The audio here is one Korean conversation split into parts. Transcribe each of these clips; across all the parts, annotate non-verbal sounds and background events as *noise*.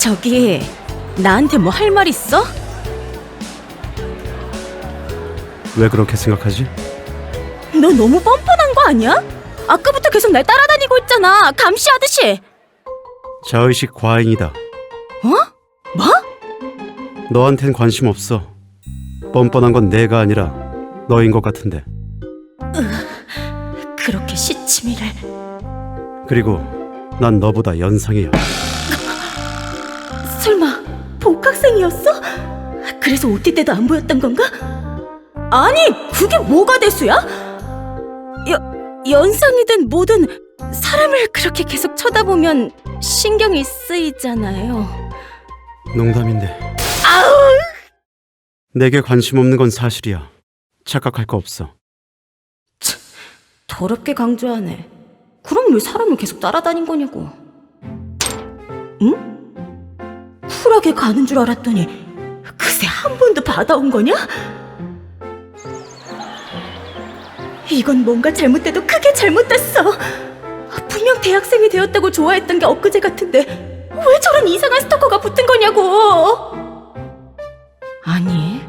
저기 나한테 뭐 할 말 있어? 왜 그렇게 생각하지? 너 너무 뻔뻔한 거 아니야? 아까부터 계속 날 따라다니고 있잖아. 감시하듯이. 자의식 과잉이다. 어? 뭐? 너한텐 관심 없어. 뻔뻔한 건 내가 아니라 너인 것 같은데. 그렇게 시치미를. 그리고 난 너보다 연상이야. 설마 복학생이었어? 그래서 OT 때도 안 보였던 건가? 아니, 그게 뭐가 대수야? 여, 연상이든 뭐든 사람을 그렇게 계속 쳐다보면 신경이 쓰이잖아요. 농담인데. 아우! 내게 관심 없는 건 사실이야. 착각할 거 없어. 더럽게 강조하네. 그럼 왜 사람을 계속 따라다닌 거냐고. 응? 쿨하게 가는 줄 알았더니 그새 한 번도 받아온 거냐? 이건 뭔가 잘못돼도 크게 잘못됐어. 분명 대학생이 되었다고 좋아했던 게 엊그제 같은데 왜 저런 이상한 스토커가 붙은 거냐고. 아니,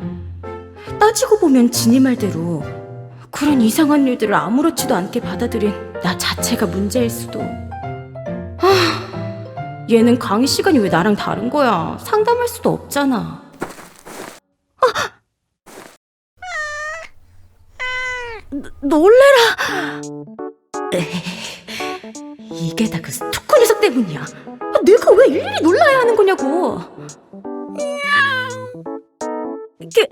따지고 보면 진이 말대로 그런 이상한 일들을 아무렇지도 않게 받아들인 나 자체가 문제일 수도. 아, 얘는 강의 시간이 왜 나랑 다른 거야? 상담할 수도 없잖아. 아! 노- 놀래라. 이게 다 그 스토커 녀석 때문이야. 아, 내가 왜 일일이 놀라야 하는 거냐고. 기,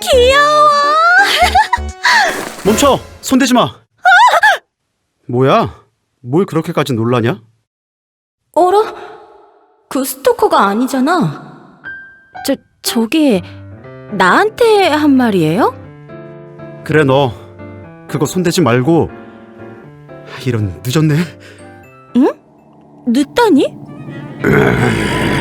귀여워. 멈춰! 손대지 마! 뭐야? 뭘 그렇게까지 놀라냐? 어라? 그 스토커가 아니잖아. 저, 저기, 나한테 한 말이에요? 그래 너 그거 손대지 말고 이런 늦었네 늦다니? *laughs*